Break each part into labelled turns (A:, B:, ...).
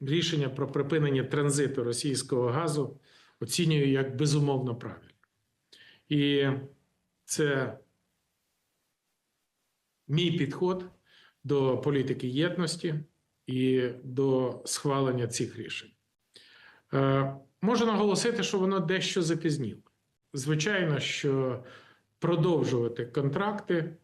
A: рішення про припинення транзиту російського газу оцінюю як безумовно правильне. І це мій підход до політики єдності і до схвалення цих рішень. Е, можу наголосити, що воно дещо запізніло. Звичайно, що продовжувати контракти.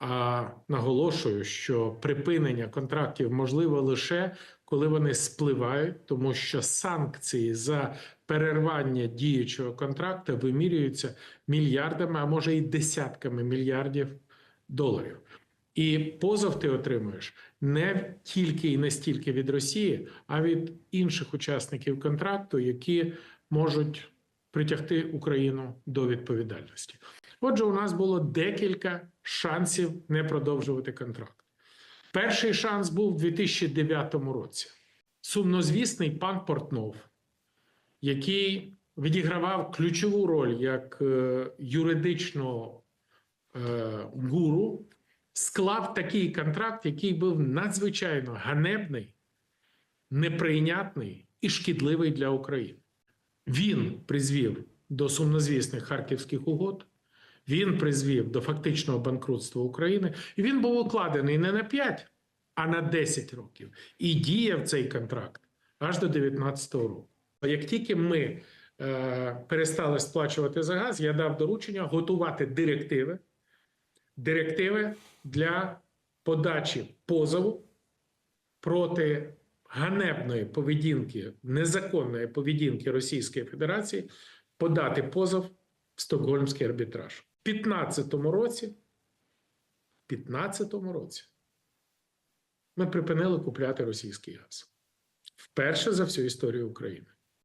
A: А наголошую, що припинення контрактів можливо лише коли вони спливають, тому що санкції за перервання діючого контракту вимірюються мільярдами, а може і десятками мільярдів доларів. І позов ти отримуєш не тільки і не стільки від Росії, а від інших учасників контракту, які можуть притягти Україну до відповідальності. Отже, у нас було декілька шансів не продовжувати контракт. Перший шанс був у 2009 році. Сумнозвісний пан Портнов, який відігравав ключову роль як е, юридичного е, гуру, склав такий контракт, який був надзвичайно ганебний, неприйнятний і шкідливий для України. Він призвів до сумнозвісних харківських угод. Він призвів до фактичного банкрутства України, і він був укладений не на 5, а на 10 років. І діяв цей контракт аж до 2019 року. Як тільки ми е, перестали сплачувати за газ, я дав доручення готувати директиви, директиви для подачі позову проти ганебної поведінки, незаконної поведінки Російської Федерації, подати позов в Стокгольмський арбітраж. У 2015 році, в 2015 році ми припинили купляти російський газ. Вперше за всю історію України.